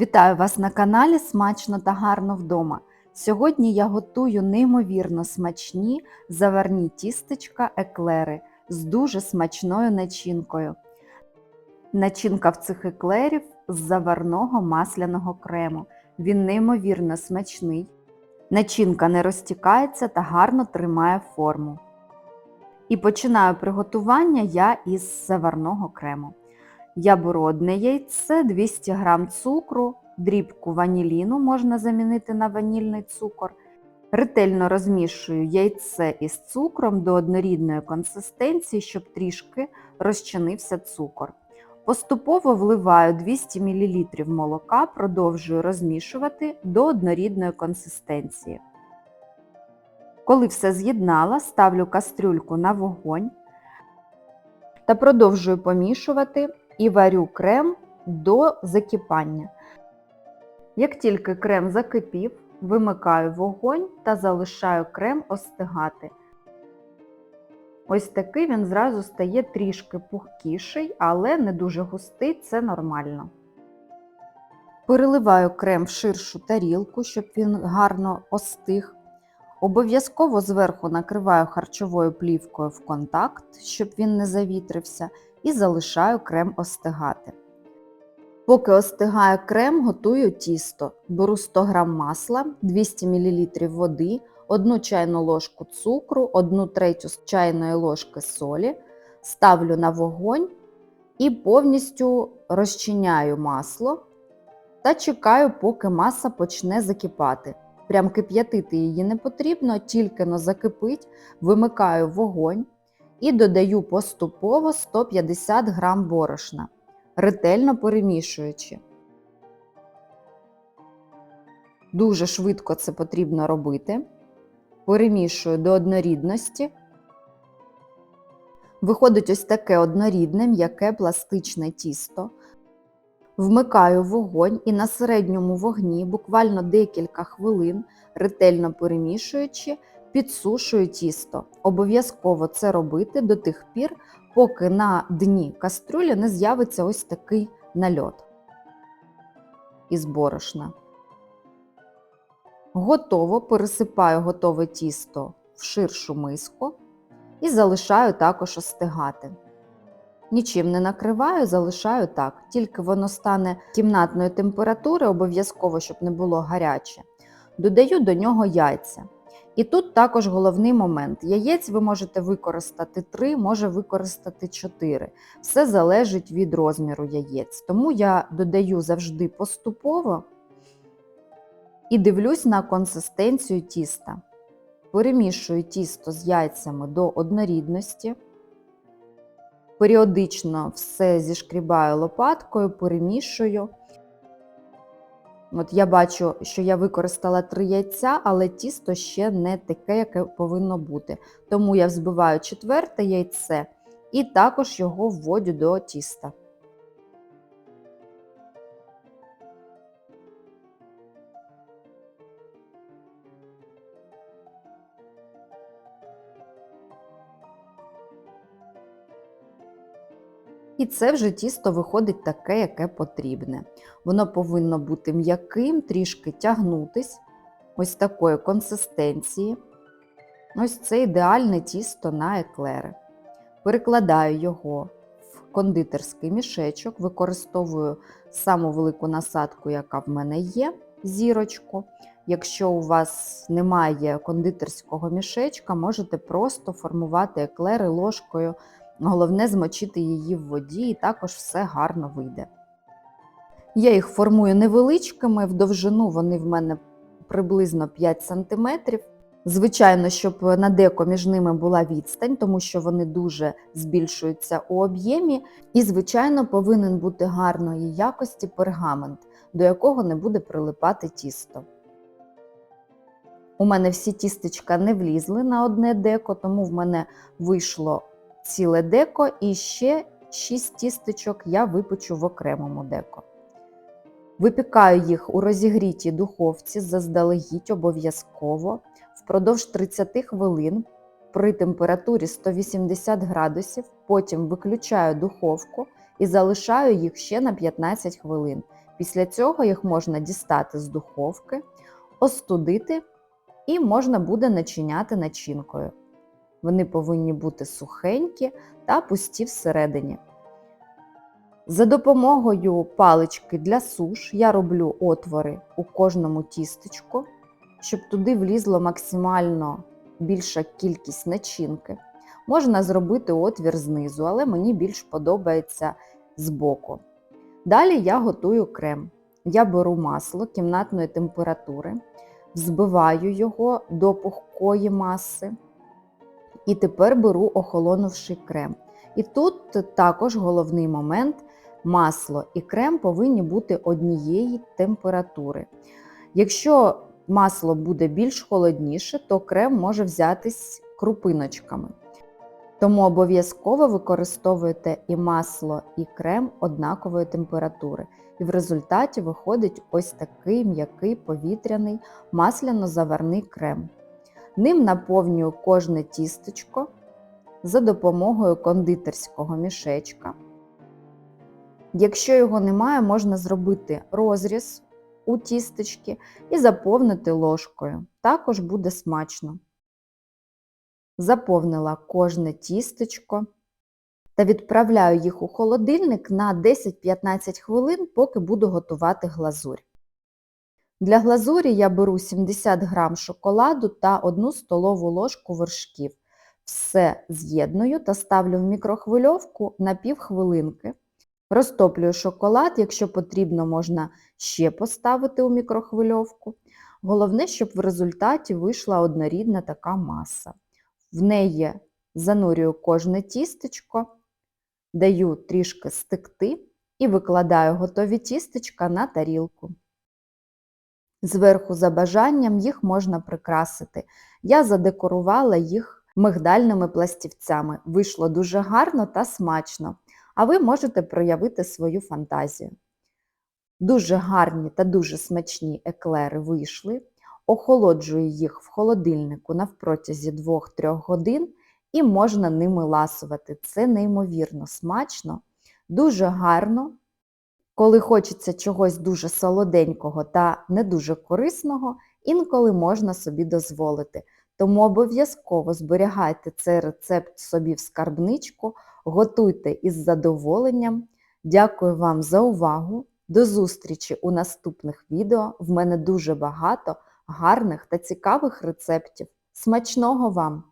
Вітаю вас на каналі Смачно та гарно вдома. Сьогодні я готую неймовірно смачні заварні тістечка еклери з дуже смачною начинкою. Начинка в цих еклерів з заварного масляного крему. Він неймовірно смачний. Начинка не розтікається та гарно тримає форму. І починаю приготування я із заварного крему. Я беру одне яйце, 200 г цукру, дрібку ваніліну можна замінити на ванільний цукор. Ретельно розмішую яйце із цукром до однорідної консистенції, щоб трішки розчинився цукор. Поступово вливаю 200 мл молока, продовжую розмішувати до однорідної консистенції. Коли все з'єднала, ставлю кастрюльку на вогонь та продовжую помішувати і варю крем до закипання. Як тільки крем закипів, вимикаю вогонь та залишаю крем остигати. Ось такий він зразу стає трішки пухкіший, але не дуже густий, це нормально. Переливаю крем в ширшу тарілку, щоб він гарно остиг. Обов'язково зверху накриваю харчовою плівкою в контакт, щоб він не завітрився, і залишаю крем остигати. Поки остигає крем, готую тісто. Беру 100 г масла, 200 мл води, 1 чайну ложку цукру, 1 третю чайної ложки солі, ставлю на вогонь і повністю розчиняю масло та чекаю, поки маса почне закипати. Прям кип'ятити її не потрібно, тільки но закипить, вимикаю вогонь і додаю поступово 150 г борошна, ретельно перемішуючи. Дуже швидко це потрібно робити. Перемішую до однорідності. Виходить ось таке однорідне, м'яке пластичне тісто. Вмикаю вогонь і на середньому вогні буквально декілька хвилин, ретельно перемішуючи, підсушую тісто. Обов'язково це робити до тих пір, поки на дні каструлі не з'явиться ось такий нальот із борошна. Готово пересипаю готове тісто в ширшу миску і залишаю також остигати. Нічим не накриваю, залишаю так, тільки воно стане кімнатної температури, обов'язково, щоб не було гаряче. Додаю до нього яйця. І тут також головний момент. Яєць ви можете використати 3, може використати 4. Все залежить від розміру яєць. Тому я додаю завжди поступово і дивлюсь на консистенцію тіста. Перемішую тісто з яйцями до однорідності. Періодично все зішкрібаю лопаткою, перемішую. От Я бачу, що я використала три яйця, але тісто ще не таке, яке повинно бути. Тому я взбиваю четверте яйце і також його вводю до тіста. І це вже тісто виходить таке, яке потрібне. Воно повинно бути м'яким, трішки тягнутись, ось такої консистенції. Ось це ідеальне тісто на еклери. Перекладаю його в кондитерський мішечок, використовую саму велику насадку, яка в мене є, зірочку. Якщо у вас немає кондитерського мішечка, можете просто формувати еклери ложкою. Головне змочити її в воді і також все гарно вийде. Я їх формую невеличкими, в довжину вони в мене приблизно 5 см. Звичайно, щоб на деко між ними була відстань, тому що вони дуже збільшуються у об'ємі. І, звичайно, повинен бути гарної якості пергамент, до якого не буде прилипати тісто. У мене всі тістечка не влізли на одне деко, тому в мене вийшло ціле деко і ще 6 тістечок я випечу в окремому деко. Випікаю їх у розігрітій духовці заздалегідь обов'язково впродовж 30 хвилин при температурі 180 градусів, потім виключаю духовку і залишаю їх ще на 15 хвилин. Після цього їх можна дістати з духовки, остудити і можна буде начиняти начинкою. Вони повинні бути сухенькі та пусті всередині. За допомогою палички для суш я роблю отвори у кожному тістечку, щоб туди влізло максимально більша кількість начинки. Можна зробити отвір знизу, але мені більш подобається збоку. Далі я готую крем. Я беру масло кімнатної температури, взбиваю його до пухкої маси. І тепер беру охолонувший крем. І тут також головний момент масло і крем повинні бути однієї температури. Якщо масло буде більш холодніше, то крем може взятись крупиночками. Тому обов'язково використовуйте і масло, і крем однакової температури. І в результаті виходить ось такий м'який повітряний масляно-заварний крем. Ним наповнюю кожне тістечко за допомогою кондитерського мішечка. Якщо його немає, можна зробити розріз у тістечки і заповнити ложкою. Також буде смачно. Заповнила кожне тістечко та відправляю їх у холодильник на 10-15 хвилин, поки буду готувати глазурь. Для глазурі я беру 70 г шоколаду та 1 столову ложку вершків. Все з'єдную та ставлю в мікрохвильовку на півхвилинки. Розтоплюю шоколад, якщо потрібно, можна ще поставити у мікрохвильовку. Головне, щоб в результаті вийшла однорідна така маса. В неї занурюю кожне тістечко, даю трішки стекти і викладаю готові тістечка на тарілку. Зверху за бажанням їх можна прикрасити. Я задекорувала їх мигдальними пластівцями. Вийшло дуже гарно та смачно, а ви можете проявити свою фантазію. Дуже гарні та дуже смачні еклери вийшли. Охолоджую їх в холодильнику навпротязі 2-3 годин і можна ними ласувати. Це неймовірно смачно, дуже гарно. Коли хочеться чогось дуже солоденького та не дуже корисного, інколи можна собі дозволити. Тому обов'язково зберігайте цей рецепт собі в скарбничку, готуйте із задоволенням. Дякую вам за увагу. До зустрічі у наступних відео. В мене дуже багато гарних та цікавих рецептів. Смачного вам!